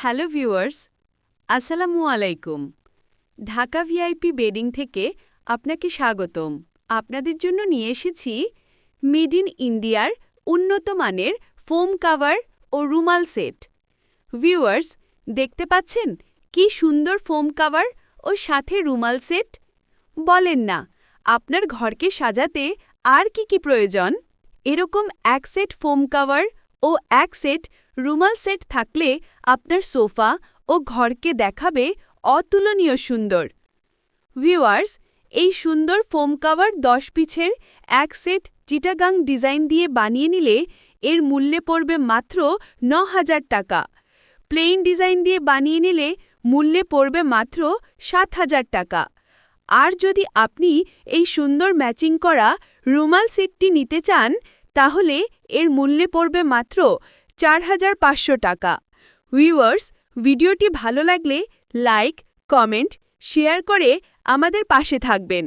Hello viewers, আসসালামু আলাইকুম। Dhaka VIP bedding থেকে আপনাকে স্বাগতম। আপনাদের জন্য নিয়ে এসেছি মেড ইন ইন্ডিয়ার উন্নত মানের ফোম কাভার ও রুমাল সেট। ভিউয়ার্স, দেখতে পাচ্ছেন কি সুন্দর ফোম কাভার ও সাথে রুমাল সেট? বলেন না, আপনার ঘরকে সাজাতে আর কি কি প্রয়োজন? এরকম এক সেট ফোম কাভার ও এক সেট রুমাল সেট থাকলে আপনার সোফা ও ঘরকে দেখাবে অতুলনীয় সুন্দর। ভিউয়ার্স, এই সুন্দর ফোম কাভার দশ পিছের এক সেট চিটাগাং ডিজাইন দিয়ে বানিয়ে নিলে এর মূল্যে পড়বে মাত্র ন হাজার টাকা। প্লেন ডিজাইন দিয়ে বানিয়ে নিলে মূল্যে পড়বে মাত্র সাত হাজার টাকা। আর যদি আপনি এই সুন্দর ম্যাচিং করা রুমাল সেটটি নিতে চান, তাহলে এর মূল্যে পড়বে মাত্র চার হাজার পাঁচশো টাকা। ভিউয়ার্স ভিডিওটি ভালো লাগলে লাইক কমেন্ট শেয়ার করে আমাদের পাশে থাকবেন।